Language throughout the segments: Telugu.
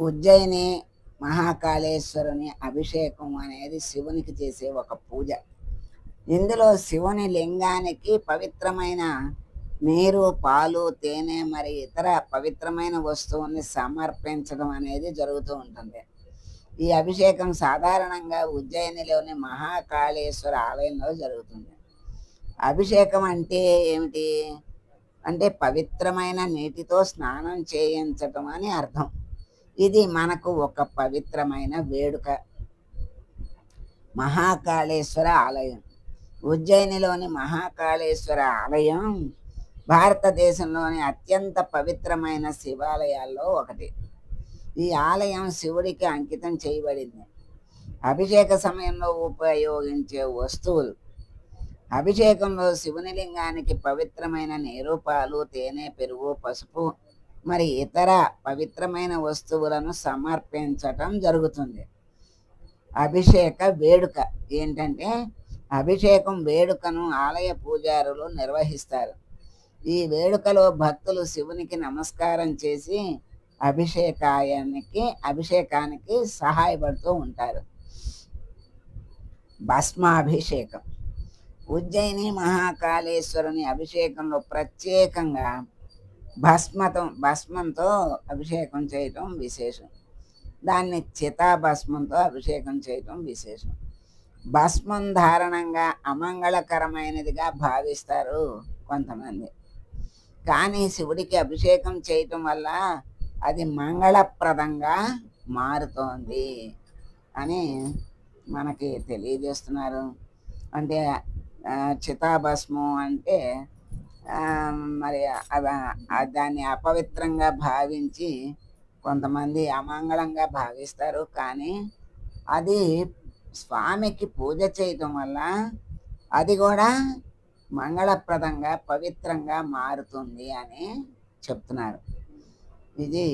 ఉజ్జయిని మహాకాళేశ్వరుని అభిషేకం అనేది శివునికి చేసే ఒక పూజ. ఇందులో శివుని లింగానికి పవిత్రమైన నీరు పాలు తేనె మరి ఇతర పవిత్రమైన వస్తువుని సమర్పించడం అనేది జరుగుతూ ఉంటుంది. ఈ అభిషేకం సాధారణంగా ఉజ్జయినిలోని మహాకాళేశ్వర ఆలయంలో జరుగుతుంది. అభిషేకం అంటే ఏమిటి? అంటే పవిత్రమైన నీటితో స్నానం చేయించటం అని అర్థం. ఇది మనకు ఒక పవిత్రమైన వేడుక. మహాకాళేశ్వర ఆలయం. ఉజ్జయినిలోని మహాకాళేశ్వర ఆలయం భారతదేశంలోని అత్యంత పవిత్రమైన శివాలయాల్లో ఒకటి. ఈ ఆలయం శివుడికి అంకితం చేయబడింది. అభిషేక సమయంలో ఉపయోగించే వస్తువులు. అభిషేకంలో శివుని లింగానికి పవిత్రమైన నీరు పాలు తేనె పెరుగు పసుపు మరి ఇతర పవిత్రమైన వస్తువులను సమర్పించటం జరుగుతుంది. అభిషేక వేడుక ఏంటంటే అభిషేకం వేడుకను ఆలయ పూజారులు నిర్వహిస్తారు. ఈ వేడుకలో భక్తులు శివునికి నమస్కారం చేసి అభిషేకాయానికి అభిషేకానికి సహాయపడుతూ ఉంటారు. భస్మాభిషేకం. ఉజ్జయిని మహాకాళేశ్వరుని అభిషేకంలో ప్రత్యేకంగా భస్మతం భస్మంతో అభిషేకం చేయటం విశేషం. దాన్ని చితాభస్మంతో అభిషేకం చేయటం విశేషం. భస్మం ధారణంగా అమంగళకరమైనదిగా భావిస్తారు కొంతమంది. కానీ శివుడికి అభిషేకం చేయటం వల్ల అది మంగళప్రదంగా మారుతోంది అని మనకి తెలియజేస్తున్నారు. అంటే చితాభస్మం అంటే మరి దాన్ని అపవిత్రంగా భావించి కొంతమంది అమంగళంగా భావిస్తారు. కానీ అది స్వామికి పూజ చేయటం వల్ల అది కూడా మంగళప్రదంగా పవిత్రంగా మారుతుంది అని చెప్తున్నారు. ఇది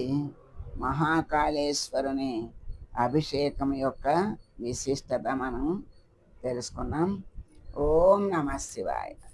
మహాకాళేశ్వరుని అభిషేకం యొక్క విశిష్టత మనం తెలుసుకున్నాం. ఓం నమ శివాయ.